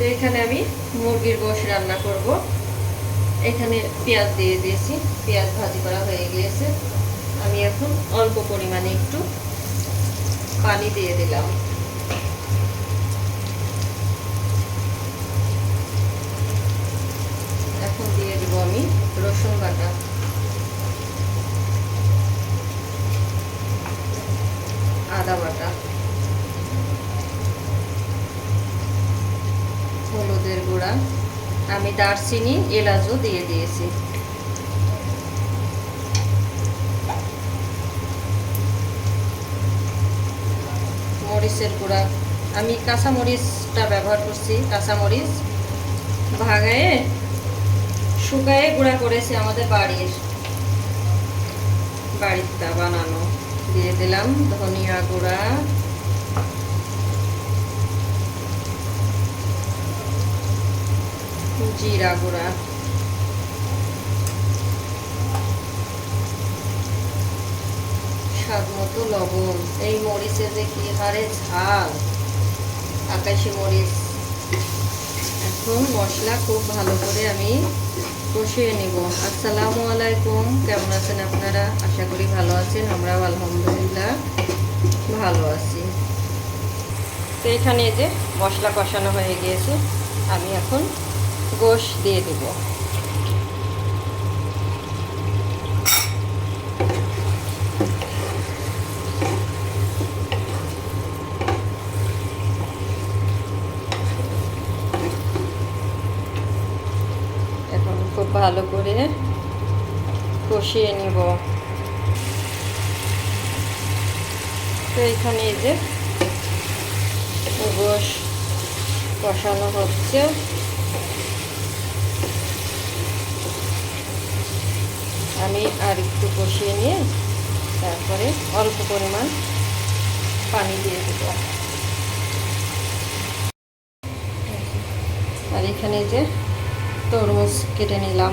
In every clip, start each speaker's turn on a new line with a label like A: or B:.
A: তো এখানে আমি মুরগির গোশ রান্না করব। এখানে পেঁয়াজ দিয়ে দিয়েছি। পেঁয়াজ ভাজি করা হয়ে গিয়েছে। আমি এখন অল্প পরিমাণে একটু পানি দিয়ে দিলাম। এখন দিয়ে দেবো আমি রসুন বাটা আদা বাটা হলুদের গুঁড়া আমি দারচিনি, এলাচও দিয়ে দিয়েছি। মরিচের গুঁড়া। আমি কাঁচা মরিচটা ব্যবহার করছি কাঁচা মরিচ ভাগায়ে শুকায়ে গুঁড়া করেছি আমাদের বাড়ির। বাড়িটা বানানো। দিয়ে দিলাম ধনিয়া গুঁড়া। জিরা গুঁড়া। স্বাদ মতো লবণ। এই মরিচে যে কি হারে ঝাল। আকাশি মরিচ। এখন মশলা খুব ভালো করে আমি কষিয়ে নিব। আসসালামু আলাইকুম। কেমন আছেন আপনারা? আশা করি ভালো আছেন। আমরাও আলহামদুলিল্লাহ ভালো আছি। তো এখানে যে মশলা কষানো হয়ে গিয়েছে। আমি এখন গোশ দিয়ে দেব। এখন খুব ভালো করে কষিয়ে নিব। তো এখানে এই যে গোশ কষানো হচ্ছে। আমি আর একটু কষিয়ে নিয়ে তারপরে অল্প পরিমাণ পানি দিয়ে দেব। আর এখানে যে তরমুজ কেটে নিলাম।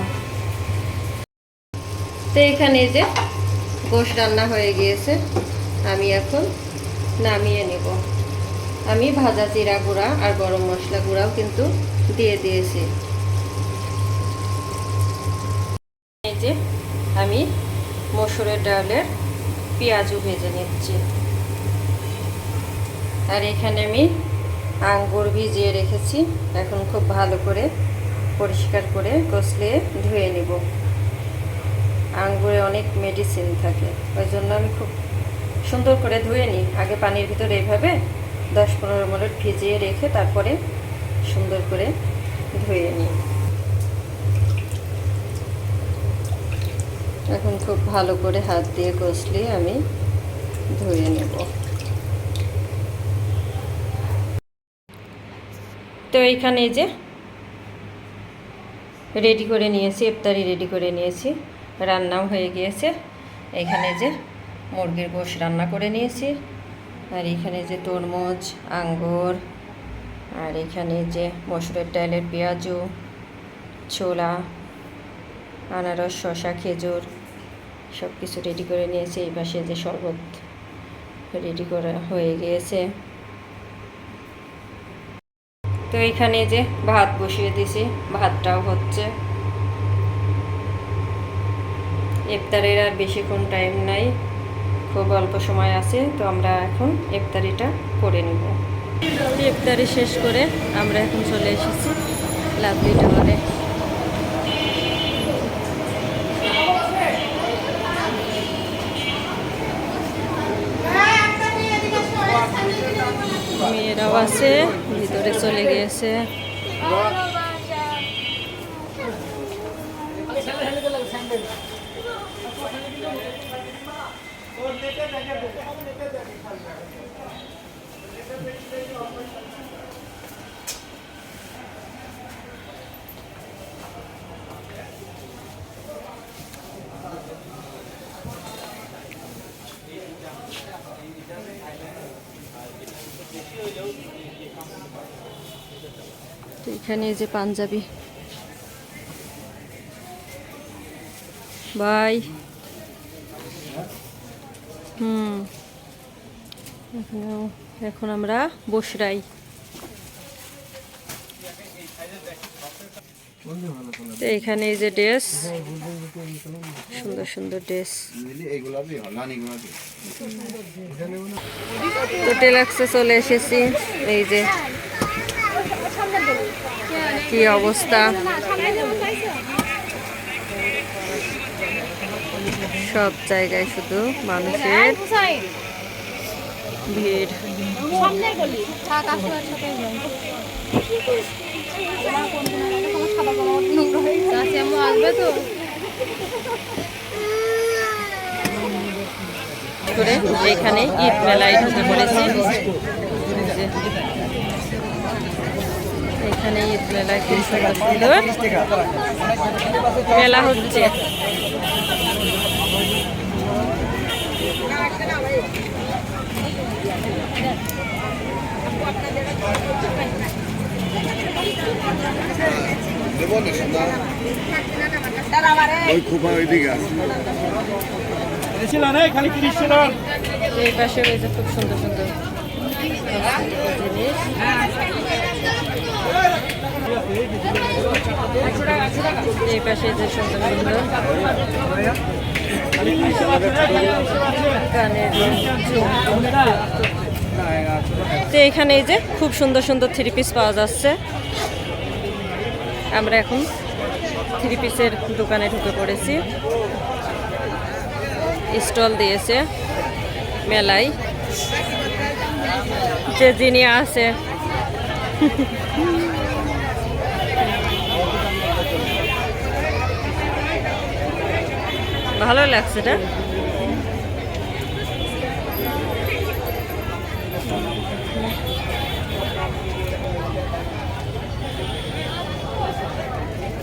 A: তো এখানে যে গোশ রান্না হয়ে গিয়েছে, আমি এখন নামিয়ে নেব। আমি ভাজা জিরা গুঁড়া আর গরম মশলা গুঁড়াও কিন্তু দিয়ে দিয়েছি। আমি মসুরের ডালের পেঁয়াজও ভেজে নিচ্ছি। আর এখানে আমি আঙ্গুর ভিজিয়ে রেখেছি। এখন খুব ভালো করে পরিষ্কার করে কষলে ধুয়ে নিব। আঙ্গুরে অনেক মেডিসিন থাকে। ওই জন্য আমি খুব সুন্দর করে ধুয়ে নিই। আগে পানির ভিতরে এইভাবে দশ পনেরো মিনিট ভিজিয়ে রেখে তারপরে সুন্দর করে ধুয়ে নিই। এখন খুব ভালো করে হাত দিয়ে কষলে আমি ধুয়ে নেব। তো এইখানে যে রেডি করে নিয়েছি, ইফতারি রেডি করে নিয়েছি, রান্নাও হয়ে গিয়েছে। এখানে যে মুরগির গোশ রান্না করে নিয়েছি, আর এখানে যে তরমুজ, আঙ্গুর, আর এখানে যে মসুরের ডালের পেঁয়াজু, ছোলা, আনারস শশা খেজুর সব কিছু রেডি করে নিয়েছি, এই পাশে যে শরবত রেডি করা হয়ে গিয়েছে। তো এখানে যে ভাত বসিয়ে দিছি ভাতটাও হচ্ছে। ইফতারের আর বেশিক্ষণ টাইম নাই, খুব অল্প সময় আছে, তো আমরা এখন ইফতারিটা করে নিব। ইফতারি শেষ করে আমরা এখন চলে এসেছি লাভলি টাওয়ারে আছে ভিতরে চলে গিয়েছে তো এখানে যে পাঞ্জাবি। বাই। হুম। এখন আমরা বসরাই। তো এখানে এই যে ড্রেস, সুন্দর সুন্দর ড্রেস। তো টেলাক্সে চলে এসেছি, এই যে কি অবস্থা? সব জায়গায় শুধু মানুষের ভিড়। করে এখানে ঈদ মেলায় ঢুকে পড়েছি এখানে ঈদ মেলায় খুব মেলা হচ্ছে।
B: ওই খুব ওইদিকে আছে।
C: ছিল না খালি তিরিশ ছিল
A: এই পাশে রয়েছে খুব সুন্দর সুন্দর জিনিস। এই পাশে যে সুন্দর সুন্দর তো এখানে এই যে খুব সুন্দর সুন্দর থ্রি পিস পাওয়া যাচ্ছে। আমরা এখন থ্রি পিসের দোকানে ঢুকে পড়েছি। স্টল দিয়েছে মেলায়। যে যিনি আছে। ভালো লাগছে এটা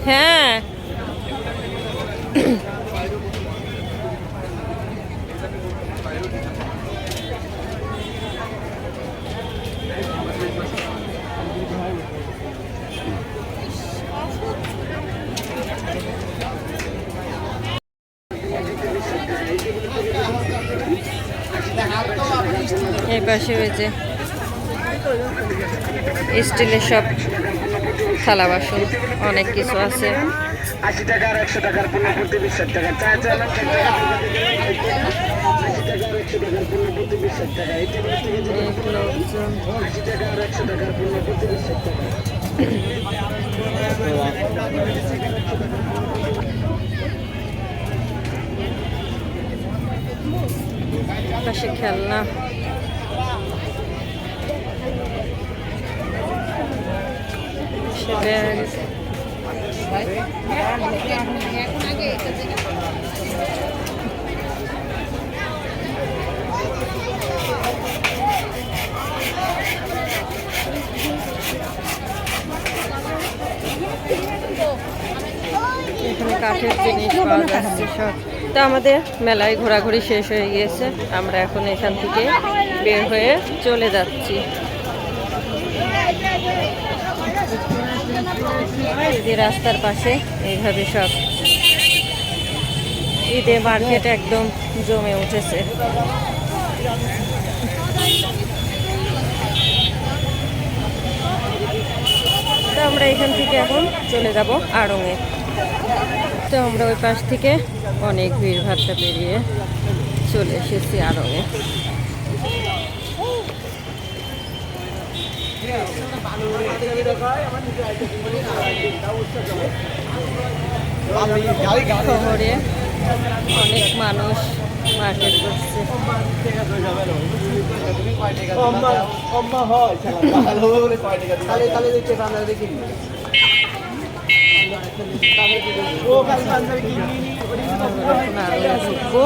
A: হ্যাঁ এই পাশে হয়েছে স্টিলের সব থালা বাসন অনেক কিছু আছে।
C: আশি টাকার একশো টাকার টাকা আশি টাকার একশো টাকার পণ্য প্রতি বিশ ষাট টাকা এই টেবিল থেকে যে
A: অনেক লোকজন
C: আশি টাকার একশো টাকার পণ্য প্রতি বিশ ষাট টাকা
A: পাশে খেলনা এখানে কাঠের জিনিস পাওয়া যাচ্ছে সব। তো আমাদের মেলায় ঘোরাঘুরি শেষ হয়ে গিয়েছে। আমরা এখন এখান থেকে বের হয়ে চলে যাচ্ছি। যে রাস্তার পাশে এইভাবে সব ঈদে মার্কেট একদম জমে উঠেছে। তো আমরা এখান থেকে এখন চলে যাব আড়ংয়ে তো আমরা ওই পাশ থেকে অনেক ভিড় ভাড়টা পেরিয়ে চলে এসেছি আড়ংয়ে শহরে অনেক মানুষ মার্কেট করছে। ঢুকবো